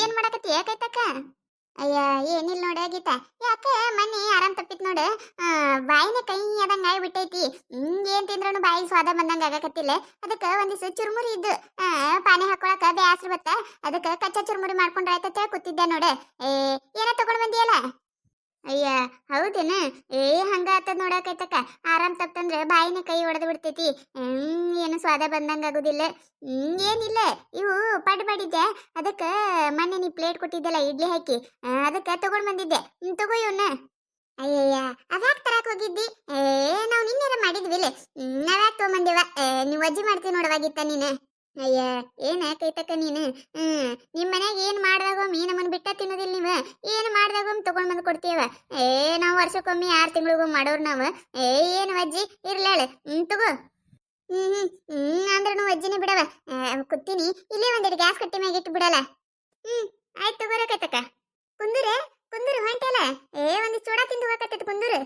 ಏನ್ ಮಾಡಕತ್ತಿ ಯಾಕೈತಕ್ಕ ಅಯ್ಯ ಏನಿಲ್ಲ ನೋಡ ಗೀತಾ. ಯಾಕ ಮನೆ ಆರಾಮ್ ತಪ್ಪಿತ್ ನೋಡ. ಬಾಯಿನ ಕೈ ಆದಂಗ ಆಗ್ಬಿಟ್ಟೈತಿ. ಹಿಂಗ್ ಏನ್ ತಿಂದ್ರೂ ಬಾಯಿ ಸ್ವಾದ ಬಂದಂಗ ಆಗಕತ್ತಿಲ್ಲ. ಅದಕ್ಕ ಒಂದಿವ್ಸ ಚುರುಮುರಿ ಇದ್ದು. ಪಾನಿ ಹಾಕೊಳಕ ಬ್ಯಾಸ್ರ ಬತ್ತ. ಅದಕ್ಕ ಕಚ್ಚಾ ಚುರುಮುರಿ ಮಾಡ್ಕೊಂಡ್ರಾಯ್ತ ಕೂತಿದ್ದೆ ನೋಡ. ಏ, ಏನ ತಗೊಂಡ್ ಬಂದಿಯಲ್ಲ? ಅಯ್ಯ, ಹೌದೇನ? ಏ, ಹಂಗ ಆತದ ನೋಡಕೈತಕ್ಕ ಆರಾಮ್ ತಪ್ಪಂದ್ರೆ ಬಾಯಿನ ಕೈ ಹೊಡೆದು ಬಿಡ್ತೈತಿ. ಏನು ಸ್ವಾದ ಬಂದಂಗ ಆಗುದಿಲ್ಲ. ಏನಿಲ್ಲ. ಇವು ಪಡ್ ಬಡಿದ್ದೆ ಅದಕ್ಕ ಮೊನ್ನೆ ನೀ ಪ್ಲೇಟ್ ಕೊಟ್ಟಿದ್ದಲ್ಲ, ಇಡ್ಲಿ ಹಾಕಿ. ಅದಕ್ಕೆ ತಗೊಂಡ್ ಬಂದಿದ್ದೆ. ತಗೋ ಇವನ್ನ ಅಯ್ಯಯ್ಯ, ಅದ್ಯಾಕ್ ತರಕ್ ಹೋಗಿದ್ದಿ? ಏ, ನಾವ್ ನಿನ್ನೆ ಮಾಡಿದ್ವಿಲೆ. ಹ್ಮ್, ನಾವ್ಯಾಕ್ ಏ, ನೀವ್ ಅಜ್ಜಿ ಮಾಡ್ತೀನಿ ನೋಡವಾಗಿತ್ತ ನೀನು. ಅಯ್ಯ, ಏನ ಕೈತಕ್ಕ ನೀನು? ಹ್ಮ್, ನಿಮ್ ಮನ್ಯಾಗ ಏನ್ ಮಾಡ್ದಾಗ ಮೀ ನಮ್ಮನ್ ಬಿಟ್ಟ ತಿನ್ನೋದಿಲ್ಲ ನೀವ. ಏನ್ ಮಾಡ್ದಾಗ ತಗೊಂಡ್ ಬಂದ್ ಕೊಡ್ತೀವ ಏ, ನಾವ್ ವರ್ಷಕ್ಕೊಮ್ಮೆ ಆರ್ ತಿಂಗಳಿಗೊಮ್ಮೆ ಮಾಡೋರ್ ನಾವ್. ಏ, ಏನ್ ಅಜ್ಜಿ? ಇರ್ಲಾಳೆ ಹ್ಮ್, ತಗೋ. ಹ್ಮ್ ಹ್ಮ್ ಹ್ಮ್ ಅಂದ್ರೂ ಅಜ್ಜಿನೇ ಬಿಡವ. ಕುತ್ತೀನಿ ಇಲ್ಲೇ ಒಂದೆರಡು ಗ್ಯಾಸ್ ಕಟ್ಟಿ ಮ್ಯಾಗ ಇಟ್ಟು ಬಿಡಲ್ಲ ಹ್ಮ್, ಆಯ್ತು ತಗೋರ ಕೈತಕ್ಕ ಕುಂದುರೆ, ಕುಂದುರು ಹೊಂಟಲ್ಲ ಏ ಒಂದು ಚೂಡ ತಿಂದು ಹೋಗಕತ್ತೈತಿ ಕುಂದುರು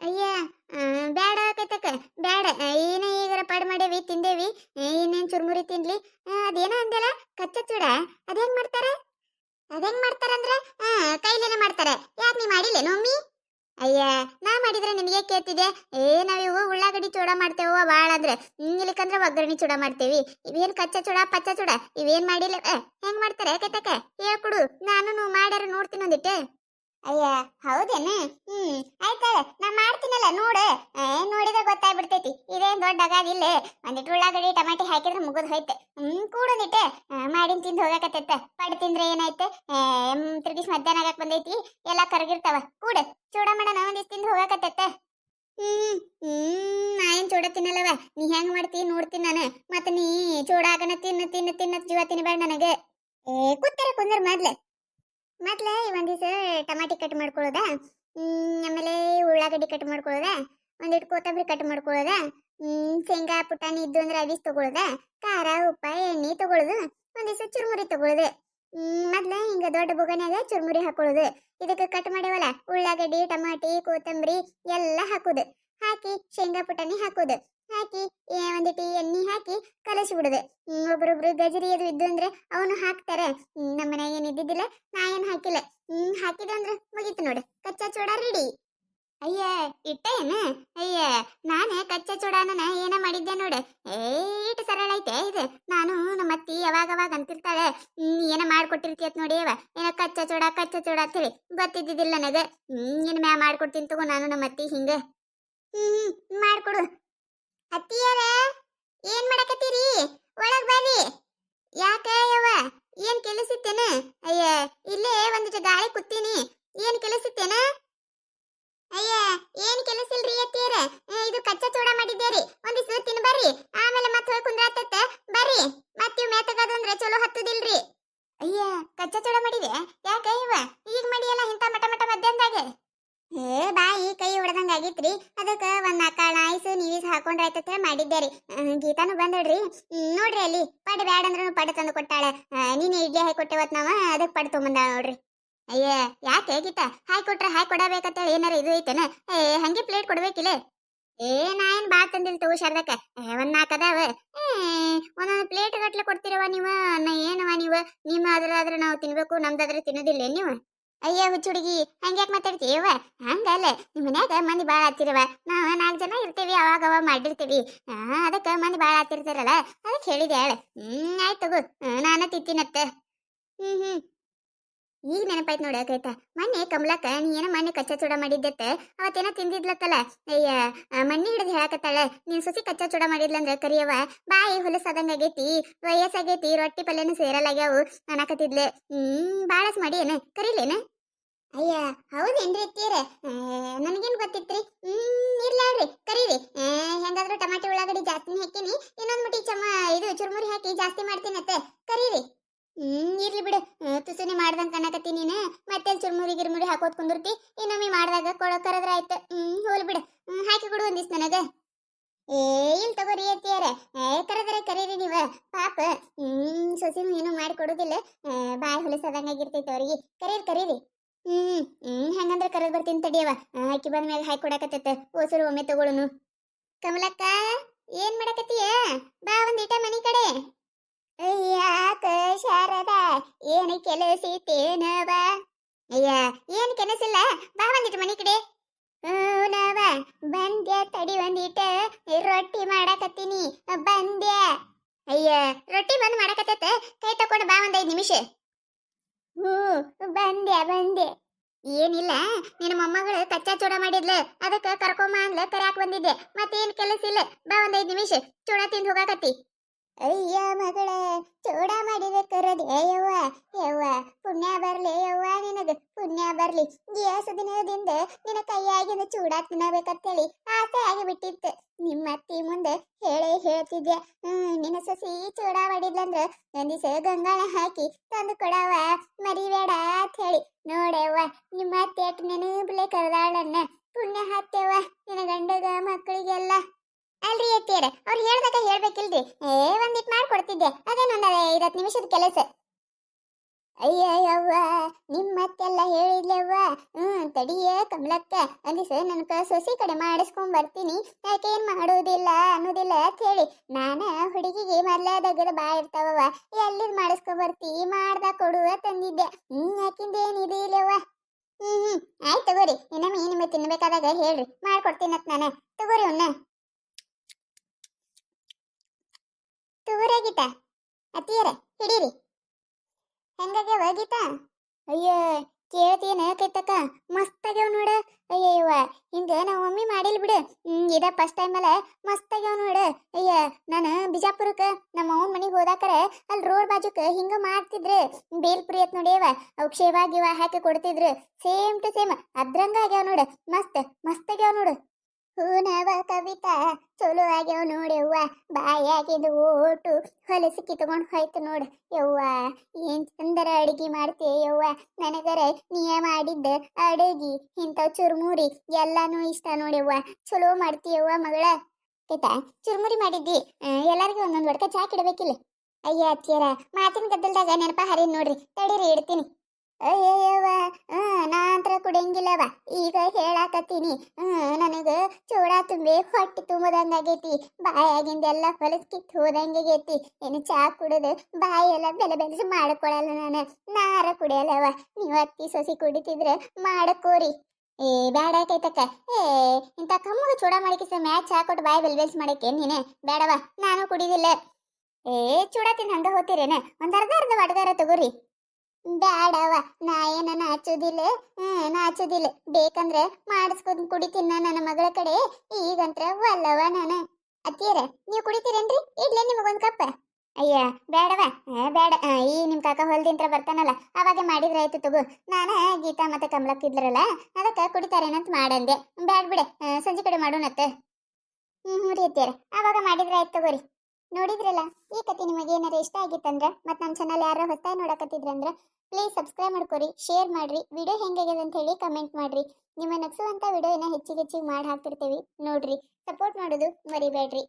ಅಯ್ಯ ಆ, ಬ್ಯಾಡ ಕೈತಕ್ಕ ಬ್ಯಾಡ ಆ, ಏನ ಈಗರ ಪಡ್ ಮಾಡೇವಿ ತಿಂದೇವಿ ಏ, ಇನ್ನೇನ್ ಚುರ್ಮುರಿ ತಿನ್ಲಿ ಆ, ಅದೇನ ಅಂದಲ್ಲ ಕಚ್ಚ ಚೂಡ ಅದೇನ್ ಮಾಡ್ತಾರ ಅದೇನ್ ಮಾಡ್ತಾರಂದ್ರ ಆ ಕೈಲೇನೆ ಮಾಡ್ತಾರ ಯಾಕೆ ಅಮ್ಮಿ ಅಯ್ಯ ನಾ ಮಾಡಿದ್ರೆ ನಿನಗೆ ಕೇಳ್ತಿದೆ ಏ ನಾವಿವು ಉಳ್ಳಾಗಡ್ಡಿ ಚೂಡ ಮಾಡ್ತೇವ ಭಾಳ ಅಂದ್ರೆ ಇಲ್ಲಿಕಂದ್ರೆ ಒಗ್ಗರಣೆ ಚೂಡ ಮಾಡ್ತೇವಿ. ಇವೇನ್ ಕಚ್ಚ ಚೂಡ ಪಚ್ಚ ಚೂಡ? ಇವೇನ್ ಮಾಡಿಲ್ಲ? ಏ, ಹೆಂಗ್ ಮಾಡ್ತಾರೆ? ಕೈತಕ ಹೇಳ್ಕೊಡು. ನಾನು ಮಾಡ್ಯಾರ ನೋಡ್ತೀನಿ ಒಂದಿಟ್ಟು. ಅಯ್ಯ ಹೌದೇನು? ಹ್ಮ್ ಆಯ್ತ ನಾ ಮಾಡ್ತೀನಲ್ಲ ನೋಡು. ಏನ್ ನೋಡಿದ್ರೆ ಗೊತ್ತಾಗ್ಬಿಡ್ತೈತಿ. ಇದೇನ್ ದೊಡ್ಡ ಅಗಾದಿಲ್ಲ ಒಂದಿಟ್ಟು ಉಳ್ಳಾಗಡ್ಡಿ ಟಮಾಟಿ ಹಾಕಿದ್ರೆ ಮುಗಿದ್ ಹೋಯ್ತು ಹ್ಮ್ ಕೂಡೊಂದಿಟ್ಟು ಮಾಡಿನ ತಿಂದು ಹೋಗಕತ್ತೈತ ಪಡ್ ತಿಂದ್ರೆ ಏನಾಯ್ತು ತಿರ್ಗಿಸ್ ಮಧ್ಯಾಹ್ನ ಆಗಕ್ ಬಂದೈತಿ ಕರಗಿರ್ತಾವ ಕೂಡ. ಚೂಡ ಮಾಡೋಣ ಒಂದಿಷ್ಟು ತಿಂದು ಹೋಗಕತ್ತೈತ. ಹ್ಮ್ ಹ್ಮ್, ನಾ ಏನ್ ಚೂಡ ತಿನ್ನಲ್ಲವ? ನೀ ಹೆಂಗ್ ಮಾಡ್ತಿ? ನೋಡ್ತೀನಿ ನಾನು. ಮತ್ತ ನೀ ಚೂಡ ಆಗನ ತಿನ್ನ, ತಿನ್ನು, ತಿನ್ನ, ಜೀವ ತಿನ್ಬೇಡ ನನಗೆ. ಏ ಕೂತ್ತರ ಕುಂದರ್ ಮೊದ್ಲೆ. ಮೊದ್ಲೆ ಒಂದ್ ದಿವಸ ಟಮಾಟಿ ಕಟ್ ಮಾಡ್ಕೊಳ್ಳೋದ ಹ್ಮ್, ಆಮೇಲೆ ಉಳ್ಳಾಗಡ್ಡಿ ಕಟ್ ಮಾಡ್ಕೊಳ್ಳೋದ ಒಂದಿಟ್ಟು ಕೊತ್ತಂಬರಿ ಕಟ್ ಮಾಡ್ಕೊಳ್ಳೋದ ಹ್ಮ್, ಶೇಂಗಾ, ಪುಟಾಣಿ ಇದ್ದು ಅಂದ್ರೆ ಅವಿಸ್ ತಗೊಳ್ಳೋದ ಖಾರ, ಉಪ್ಪ, ಎಣ್ಣೆ ತಗೊಳ್ಳೋದು ಒಂದ್ ದಿವಸ ಚುರುಮುರಿ ತಗೊಳ್ಳೋದು ಮೊದ್ಲ ಹಿಂಗ ದೊಡ್ಡ ಬೊಗನ್ಯಾಗ ಚುರ್ಮುರಿ ಹಾಕೊಳ್ಳೋದು ಇದಕ್ಕೆ ಕಟ್ ಮಾಡೇವಲ್ಲ ಉಳ್ಳಾಗಡ್ಡಿ ಟಮಾಟಿ ಕೊತ್ತಂಬರಿ ಎಲ್ಲ ಹಾಕುದು. ಹಾಕಿ ಶೇಂಗಾ ಪುಟಾಣಿ ಹಾಕುದು. ಹಾಕಿ ಏ, ಒಂದಿಟ್ಟು ಎಣ್ಣೆ ಹಾಕಿ ಕಲಸಿ ಬಿಡುದು ಒಬ್ರೊಬ್ರು ಗಜರಿ ಅದು ಇದ್ದು ಅಂದ್ರೆ ಅವನು ಹಾಕ್ತಾರೆ. ನಮ್ಮ ಮನ್ಯಾಗ ಏನು ಇದ್ದಿದ್ದಿಲ್ಲ ನಾ ಏನು ಹಾಕಿಲ್ಲ. ಹ್ಮ್ ಹಾಕಿದ ಅಂದ್ರೆ ಮುಗೀತು ನೋಡಿ. ಕಚ್ಚಾ ಚೂಡ ರೆಡಿ ಅಯ್ಯ ಇಟ್ಟ ಏನು ಅಯ್ಯ ನಾನೇ ಏನ ಮಾಡ್ಕೊಟ್ಟಿರ್ತೀಯತ್ ನೋಡಿ ಅವ. ಏನ ಕಚ್ಚಾ ಚೂಡ ಕಚ್ಚಾ ಚೂಡ ಅಂತೇಳಿ ಗೊತ್ತಿದ್ದಿದ್ದಿಲ್ಲ ನನಗ. ಏನ್ ಮ್ಯಾ ಮಾಡ್ಕೊಡ್ತೀನಿ ತಗೋ ನಾನು ನಮ್ಮ ಅತ್ತಿ ಹಿಂಗ. ಹ್ಮ್ ಮಾಡ್ಕೊಡು. ಅತ್ತಿಯರ, ಏನ್ ಮಾಡಕತ್ತೀರಿ? ಒಳಗ್ ಬರ್ರಿ ಯಾಕ ಯವ್ವ? ಏನ್ ಕೆಲಸಿತ್ತೇನ? ಅಯ್ಯ, ಇಲ್ಲೇ ಒಂದಿಷ್ಟು ಗಾಳಿ ಕೂತೀನಿ. ಏನ್ ಕೆಲಸಿತ್ತೇನ? ಅಯ್ಯ, ಏನ್ ಕೆಲಸ ಇಲ್ರಿ ಅತ್ತಿಯರ ಇದು ಕಚ್ಚಾ ಚೂಡ ಮಾಡಿದ್ದೇರಿ. ಒಂದಿಷ್ಟು ತಿನ್ ಬರ್ರಿ ಆಮೇಲೆ ಮತ್ತೆ ಹೋಗಿ ಕುಂದ್ರಾತತ್ತ ಬರ್ರಿ. ಮತ್ತೆ ಇವ್ ಮೇತಗದು ಚಲೋ ಹತ್ತುದಿಲ್ರಿ. ಅಯ್ಯ ಕಚ್ಚಾ ಚೂಡ ಮಾಡಿದೆ ಯಾಕೆ ಇವ? ಈಗ ಮಾಡಿಯಲ್ಲ ಇಂಥ ಮಟ ಮಟ ಮಧ್ಯಾಹ್ನದಾಗೆ? ಏ ಬಾಯಿ, ಕೈ ಹೊಡೆದಂಗ ಆಗಿತ್ರಿ. ಅದಕ್ಕೆ ಒಂದ್ ನಾಲ್ಕಾಳ ಐಸು ನೀವೀಸ್ ಹಾಕೊಂಡ್ರ ಆಯ್ತಂತ ಮಾಡಿದ್ದೆ ರೀ. ಗೀತಾನು ಬಂದಳ್ರಿ. ನೋಡ್ರಿ ಅಲ್ಲಿ. ಪಡ್ ಬ್ಯಾಡ ಅಂದ್ರೂ ಪಡ್ ತಂದು ಕೊಟ್ಟಾಳ. ನೀನೇ ಇಡ್ಲಿ ಹಾಕಿ ಕೊಟ್ಟೆವತ್ ನಾವ ಅದಕ್ಕೆ ಪಡ್ ತೊಗೊಂಬಂದ ನೋಡ್ರಿ. ಅಯ್ಯ, ಯಾಕೆ ಗೀತಾ? ಹಾಕಿ ಕೊಟ್ರ ಹಾಕಿ ಕೊಡಬೇಕಂತೇಳಿ ಏನಾರ ಇದು ಐತೆನ? ಏ, ಹಂಗೆ ಪ್ಲೇಟ್ ಕೊಡ್ಬೇಕಿಲ್ಲ? ಏ, ನಾ ಏನ್ ಬಾ ತಂದಿಲ್ ತಗೋ ಶಾರದಕ್ಕ? ಒಂದ್ ನಾಲ್ಕು ಅದಾವ. ಏ ಗಟ್ಲೆ ಕೊಡ್ತೀರವ ನೀವು? ಏನವ ನೀವ? ನಿಮ್ಮ ಅದ್ರಾದ್ರ ನಾವು ತಿನ್ಬೇಕು ನಮ್ದಾದ್ರೆ ತಿನ್ನೋದಿಲ್ಲ ನೀವು? ಅಯ್ಯ ಹುಚ್ಚುಡುಗಿ ಹಂಗ್ಯಾಕ್ ಮಾತಾಡ್ತೀಯವ ಹಂಗಲ್ಲ ನಿಮ್ಮ ಮನ್ಯಾಗ ಮಂದಿ ಭಾಳ ಹತ್ತಿರವ ನಾವು ನಾಲ್ಕು ಜನ ಇರ್ತೀವಿ, ಅವಾಗ ಅವಾಗ ಮಾಡಿರ್ತೀವಿ. ಅದಕ್ಕ ಮಂದಿ ಭಾಳ ಹತ್ತಿರ್ತಾರಲ್ಲ ಅದಕ್ಕೆ ಹೇಳಿದೆ ಹೇಳ ಹ್ಮ್, ಆಯ್ತು ತಗೋ ನಾನು ನಾನ ತಿಂತೀನತ್ತ. ಹ್ಮ್ ಹ್ಮ್. ಈಗ ನೆನಪಾಯ್ತು ನೋಡ ಕೈತ ಮೊನ್ನೆ ಕಮಲಕ್ಕ ನೀ ಏನೋ ಮೊನ್ನೆ ಕಚ್ಚಾ ಚೂಡ ಮಾಡಿದ್ದತ್ತ ಅವತ್ತೇನೋ ತಿಂದಿದ್ಲತ್ತಲ್ಲ? ಅಯ್ಯ ಮಣ್ಣಿ ಹಿಡಿದು ಹೇಳಕತ್ತಾಳೆ, ನೀನ್ ಸುಸಿ ಕಚ್ಚಾ ಚೂಡ ಮಾಡಿದ್ಲಂದ್ರ ಕರಿಯವ ಬಾಯಿ ಹೊಲಸದಂಗ ಆಗೈತಿ, ವಯಸ್ಸಾಗೈತಿ, ರೊಟ್ಟಿ ಪಲ್ಯನು ಸೇರಲಾಗ್ಯಾವು ಅನ್ನಕತ್ತಿದ್ಲೆ. ಹ್ಮ್ ಬಾಳಸ್ ಮಾಡಿ ಏನ ಕರೀಲೇನ? ಅಯ್ಯ, ಹೌದೇನ್ರಿ ತೀರ ನನಗೇನ್ ಗೊತ್ತಿತ್ರಿ? ಹ್ಮ್ ಇರ್ಲಾಡ್ರಿ ಕರೀರಿ. ಹೆಂಗಾದ್ರೂ ಟಮಾಟಿ ಉಳ್ಳಾಗಡ್ಡಿ ಜಾಸ್ತಿ ಹಾಕಿನಿ, ಇನ್ನೊಂದ್ ಮುಟ್ಟಿ ಚಮ್ಮ ಇದು ಚುರುಮುರಿ ಹಾಕಿ ಜಾಸ್ತಿ ಮಾಡ್ತೀನತ್ತೆ, ಕರೀರಿ. ಹ್ಮ್, ಇರ್ಲಿ ಬಿಡು ತುಸುನಿ ಮಾಡ್ದಂಗ್ ಕಣಕತ್ತಿ ನೀನು ಮತ್ತೆ ಚುರುಮುರಿ ಗಿರ್ಮುರಿ ಹಾಕೋದ್ ಕುಂದಿರ್ತಿ ಇನ್ನೊಮ್ಮೆ ಮಾಡಿದಾಗ ಕೊಡೋ ಕರೆದ್ರ ಆಯ್ತು. ಹ್ಮ್, ಹೋಲ್ ಬಿಡು. ಹಾಕಿ ಕೊಡು ಒಂದಿಸ್ ನನಗ. ಏ ತಗೋರಿ ಅತ್ತಿಯರ. ಏ, ಕರೆದ್ರೆ ಕರೀರಿ ನೀವ. ಪಾಪ. ಹ್ಮ್ ಸೊಸಿನು ಏನು ಮಾಡಿ ಕೊಡೋದಿಲ್ಲ. ಬಾಯಿ ಹೊಲಸದಂಗಾಗಿರ್ತೈತೆ ಅವ್ರಿಗೆ. ಕರೀರಿ ಕರೀರಿ. ಹ್ಮ್ ಹ್ಮ್, ಹಂಗಂದ್ರೆ ಕರೆದ್ ಬರ್ತೀನಿ ತಡಿಯವ ಹಾಕಿ ಬಂದ ಮ್ಯಾಗ ಹಾಕಿ ಕೊಡಕತ್ತೈತೆ. ಓಸರು ಒಮ್ಮೆ ತಗೊಳುನು. ಕಮಲಕ್ಕ, ಏನ್ ಮಾಡಕತ್ತೀಯ? ಬಾ ಒಂದ್ ಇಟ ಮನಿ ಕಡೆ. ಯಾಕ ಶಾರದ, ಏನು ಕೆಲಸಿತೇನವ ಅಯ್ಯ, ಏನು ಕೆಲಸಿಲ್ಲ ಬಾ ಬಂದಿಟ್ಟು ಮನೆ ಕಡೆ. ನವ ಬಂದ್ಯ, ತಡಿ ಒಂದಿಟ. ರೊಟ್ಟಿ ಮಾಡಕತ್ತೀನಿ. ಬಂದ್ಯ. ಅಯ್ಯ, ರೊಟ್ಟಿ ಬಂದ್ ಮಾಡಕತ್ತ ಕೈ ತಕೊಂಡು ಬಾ ಒಂದ್ ಐದ್ ನಿಮಿಷ. ಹ್ಞೂ, ಬಂದ್ಯ ಬಂದೆ ಏನಿಲ್ಲ, ನಿನ್ನ ಮೊಮ್ಮಗಳು ಕಚ್ಚಾ ಚೂಡ ಮಾಡಿದ್ಲ. ಅದಕ್ಕ ಕರ್ಕೊಂಬ ಅಂದ್ಲ, ಕರ್ಯಾಕ್ ಬಂದಿದ್ದೆ. ಮತ್ತೇನ್ ಕೆಲಸ ಇಲ್ಲ. ಬಾ ಒಂದ್ ಐದ್ ನಿಮಿಷ. ಚೂಡ ತಿಂದು ಹೋಗಾಕತ್ತಿ. ಅಯ್ಯ ಮಗಳ, ಚೂಡ ಮಾಡಿದೆ ಕರದೆ ಯವ್ವ ಯವ್ವ, ಪುಣ್ಯ ಬರ್ಲಿ ಯವ್ವ ನಿನಗ, ಪುಣ್ಯ ಬರ್ಲಿ. ಗ್ಯಾಸ ದಿನದಿಂದ ನಿನ್ನ ಕೈಯಾಗಿಂದ ಚೂಡ ತಿನ್ನಬೇಕಂತೇಳಿ ಆಸೆ ಆಗಿ ಬಿಟ್ಟಿತ್ತು ನಿಮ್ಮ ಅತ್ತಿ ಮುಂದೆ ಹೇಳೇ ಹೇಳ್ತಿದ್ದೆ, ಹ್ಮ್, ನಿನ್ನ ಸಸಿ ಚೂಡ ಮಾಡಿದ್ಲಂದ್ರ ಒಂದಿಸ ಗಂಗಾಳ ಹಾಕಿ ತಂದು ಕೊಡವ ಮರಿಬೇಡ ಅಂತ ಹೇಳಿ ನೋಡವ್ವ ನಿಮ್ಮ ಅತ್ತೆ ಎಟ್ ನೆನಬ್ಲೆ ಕರೆದಾಳನ್ನ ಪುಣ್ಯ ಹಾಕ್ತೇವ ನಿನ್ನ ಗಂಡಗ ಮಕ್ಕಳಿಗೆಲ್ಲ. ಅಲ್ರಿ ಅತ್ತಿಯರ, ಅವ್ರು ಹೇಳ್ದಾಗ ಹೇಳ್ಬೇಕಿಲ್ರಿ. ಏ, ಒಂದಿಟ್ ಮಾಡ್ಕೊಡ್ತಿದ್ದೆ. ಅದೇನೊಂದ ಐವತ್ತು ನಿಮಿಷದ ಕೆಲಸ. ಅಯ್ಯಯ್ಯವ್ವ, ನಿಮ್ಮತ್ತೆಲ್ಲ ಹೇಳಿದ್ಲವ್ವ ಹ್ಮ್, ತಡಿಯ ಕಮಲಕ್ಕ. ಅಂದಿಸ ನನ್ಕ ಸೊಸಿ ಕಡೆ ಮಾಡಿಸ್ಕೊಂಡ್ ಬರ್ತೀನಿ. ಯಾಕೆ ಏನು ಮಾಡೋದಿಲ್ಲ ಅನ್ನೋದಿಲ್ಲ ಹೇಳಿ. ನಾನ ಹುಡುಗಿಗೆ ಮೊದ್ಲ ದಗದ ಬಾ ಇರ್ತಾವವ ಎಲ್ಲಿದ್ ಮಾಡಿಸ್ಕೊಂಡ್ ಬರ್ತಿ? ಮಾಡ್ದ ಕೊಡುವ ತಂದಿದ್ದೆ. ಹ್ಮ್ ಯಾಕಿಂದೇನಿದೆ ಇಲ್ಲವ್ವ ಹ್ಞೂ ಹ್ಮ್ ಆಯ್ತು ತಗೋರಿ. ಇನ್ನೊಮ್ಮೆ ನಿಮಗೆ ತಿನ್ಬೇಕಾದಾಗ ಹೇಳ್ರಿ. ಮಾಡ್ಕೊಡ್ತೀನತ್ ನಾನು. ತಗೋರಿ ಉಣ್ಣ ತಗೋರಿ ಗೀತಾ ಅತ್ತಿಯರ, ಹಿಡೀರಿ. ಹೆಂಗಾಗ್ಯಾವ ಗೀತಾ? ಅಯ್ಯ ಕೇಳ್ತೀನ ಕೈತಕ್ಕ. ಮಸ್ತ್ ಆಗ್ಯಾವ ನೋಡ ಅಯ್ಯವ್ವ ಹಿಂಗ ನಾವು ಮಮ್ಮಿ ಮಾಡಿಲ್ ಬಿಡು. ಇದ ಫಸ್ಟ್ ಟೈಮ್ ಅಲ್ಲ. ಮಸ್ತ್ ಆಗ್ಯಾವ ನೋಡ. ಅಯ್ಯ, ನಾನು ಬಿಜಾಪುರಕ್ಕ ನಮ್ಮ ಅವನ ಮನೆಗೆ ಹೋದಾಕರ ಅಲ್ಲಿ ರೋಡ್ ಬಾಜುಕ ಹಿಂಗ ಮಾಡ್ತಿದ್ರು. ಬೇಲ್ಪುರಿ ಅತ್ ನೋಡಿಯವ ಅವ್ ಗಿವ ಹಾಕಿ ಕೊಡ್ತಿದ್ರು. Same to same. ಅದ್ರಂಗ ಆಗ್ಯಾವ ನೋಡ. ಮಸ್ತ್ ಮಸ್ತ್ ಆಗ್ಯಾವ ನೋಡು. ಹೂನವ ಕವಿತಾ ಚಲೋ ಆಗ್ಯಾವ ನೋಡ್ಯವ್ವ ಬಾಯಾಗಿದು ಓಟು, ಹೊಲಸಿ ಕಿತ್ಕೊಂಡು ಹೋಯ್ತು ನೋಡು ಯವ್ವ. ಏನ್ ಚಂದರ ಅಡಿಗೆ ಮಾಡ್ತೀಯ ಯವ್ವ? ನನಗರ ನೀಯ ಮಾಡಿದ್ದ ಅಡಿಗೆ, ಇಂಥವ್ ಚುರುಮುರಿ ಎಲ್ಲಾನು ಇಷ್ಟ ನೋಡ್ಯವ್ವ ಚಲೋ ಮಾಡ್ತೀಯವ್ವ ಮಗಳ? ಆಯ್ತಾ ಚುರುಮುರಿ ಮಾಡಿದ್ದಿ? ಎಲ್ಲರಿಗೂ ಒಂದೊಂದು ಒಡ್ಕ ಚಾ ಇಡಬೇಕಿಲ್ಲ ಅಯ್ಯ ಅತ್ತಿಯರ, ಮಾತಿನ ಗದ್ದಲ್ದಾಗ ನೆನಪ ಹರಿ ನೋಡ್ರಿ. ತಡೀರಿ ಇಡ್ತೀನಿ. ಅಯ್ಯಯ್ಯವ್ವ ನಾ ಅಂತರ ಕುಡಿಯಂಗಿಲ್ಲವ ಈಗ ಹೇಳಾಕತ್ತೀನಿ. ಹ್ಮ್, ನನಗ ಚೂಡ ತುಂಬಿ ಹೊಟ್ಟೆ ತುಂಬದಂಗಾಗೈತಿ. ಬಾಯಾಗಿಂದೆಲ್ಲ ಹೊಲಸ್ ಕಿತ್ತು ಹೋದಂಗಾಗೈತಿ ಏನು ಚಾ ಕುಡಿದು ಬಾಯೆಲ್ಲ ಬೆಲೆ ಬೆಲೆಸಿ ಮಾಡ್ಕೊಳಲ್ಲ ನಾನು. ನಾರ ಕುಡಿಯಲ್ಲವ ನೀವು ಅತ್ತಿ ಸೊಸಿ ಕುಡಿತಿದ್ರೆ ಮಾಡಕೋರಿ. ಏ ಬೇಡ ಏ ಇಂಥ ಕಮ್ಮಗ ಚೂಡ ಮಾಡಿಕಿಸ ಮ್ಯಾಚ್ ಹಾಕೊಟ್ಟು ಬಾಯಿ ಬೆಲೆ ಬೆಲ್ಸ್ ಮಾಡಕ್ಕೆ ನೀನೆ? ಬೇಡವ ನಾನು ಕುಡಿದಿಲ್ಲ. ಏ, ಚೂಡ ತಿನ್ ಹಂಗ ಹೋಗ್ತೀರೇನ ಒಂದ್ ಅರ್ಧ ಅರ್ಧ ಅಡ್ಗಾರ ತಗೋರಿ. ಬ್ಯಾಡವ, ನಾ ಏನ ನಾಚೋದಿಲ್ಲ. ಹ್ಮ್, ನಾಚೋದಿಲ್ಲ. ಬೇಕಂದ್ರೆ ಮಾಡಿಸ್ಕೊಂಡ್ ಕುಡಿತೀನಿ ನನ್ನ ಮಗಳ ಕಡೆ. ಈಗಂತ್ರ ವಲ್ಲವ ನಾನು. ಅತ್ತಿಯರ, ನೀವು ಕುಡಿತೀರೇನ್ರಿ? ಇಡ್ಲೇ ನಿಮಗೊಂದ್ ಕಪ್ಪ. ಅಯ್ಯ ಬೇಡವ ಬೇಡ ಈ ನಿಮ್ ಕಾಕ ಹೊಲ್ದಿಂತ್ರ ಬರ್ತಾನಲ್ಲ, ಅವಾಗ ಮಾಡಿದ್ರೆ ಆಯ್ತು ತಗೋ. ನಾನ ಗೀತಾ ಮತ್ತೆ ಕಮಲಕ್ಕಿದ್ರಲ್ಲ ಅದಕ್ಕೆ ಕುಡಿತಾರೇನಂತ ಮಾಡಂದೆ. ಬ್ಯಾಡ್ ಬಿಡೆ ಸಂಜೆ ಕಡೆ ಮಾಡೋಣತ್ತೆ. ಹ್ಮ್ ರೀ ಅತ್ತಿಯರ, ಅವಾಗ ಮಾಡಿದ್ರೆ ಆಯ್ತು ತಗೋರಿ. ನೋಡಿದ್ರಲ್ಲ? ಈ ಕತೆ ನಿಮಗೆ ಏನಾರ ಇಷ್ಟ ಆಗಿತ್ತಂದ್ರೆ ಮತ್ತು ನಮ್ಮ ಚಾನಲ್ ಯಾರು ನೋಡಕತ್ತಿದ್ರೆ ಅಂದ್ರೆ ಪ್ಲೀಸ್ ಸಬ್ಸ್ಕ್ರೈಬ್ ಮಾಡ್ಕೊರಿ ಶೇರ್ ಮಾಡ್ರಿ ವಿಡಿಯೋ ಹೆಂಗಾಗ್ಯದ ಅಂತ ಹೇಳಿ ಕಮೆಂಟ್ ಮಾಡ್ರಿ. ನಿಮ್ಮ ನಗಿಸುವಂಥ ವಿಡಿಯೋನ ಹೆಚ್ಚಿಗೆ ಹೆಚ್ಚಿಗೆ ಮಾಡಿ ಹಾಕ್ತಿರ್ತೀವಿ. ನೋಡ್ರಿ ಸಪೋರ್ಟ್ ಮಾಡೋದು ಮರಿಬೇಡ್ರಿ.